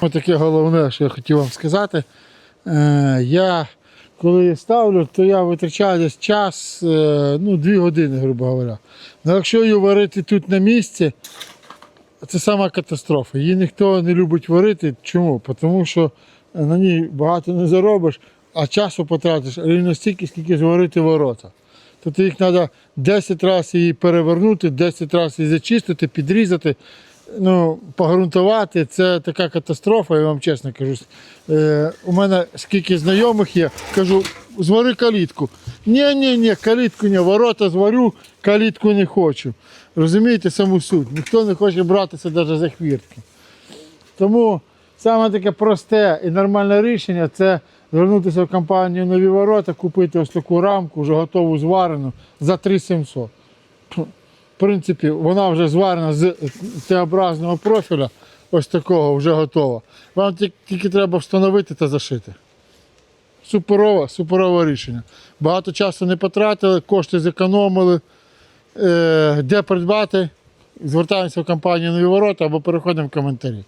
Ось таке головне, що я хотів вам сказати. Е, я коли ставлю, то я витрачаю десь час, е, ну, дві години, грубо говоря. Ну, якщо її варити тут на місці, це сама катастрофа. Її ніхто не любить варити. Чому? Тому що на ній багато не заробиш, а часу потратиш рівно стільки, скільки зварити ворота. Тобто їх треба 10 разів її перевернути, 10 разів її зачистити, підрізати, ну, погрунтувати. Це така катастрофа, я вам чесно кажу. Е, у мене скільки знайомих є, кажу, звари калітку. Ні, ні, ні, калітку ні, ворота зварю, калітку не хочу. Розумієте саму суть? Ніхто не хоче братися навіть за хвіртки. Тому саме таке просте і нормальне рішення це звернутися в компанію нові ворота, купити ось таку рамку, вже готову зварену за 3700. В принципі, вона вже зварена з Т-образного профіля, ось такого вже готова. Вам тільки треба встановити та зашити. Суперове, суперове рішення. Багато часу не потратили, кошти зекономили. Е, де придбати? Звертаємося в компанію нові ворота або переходимо в коментарі.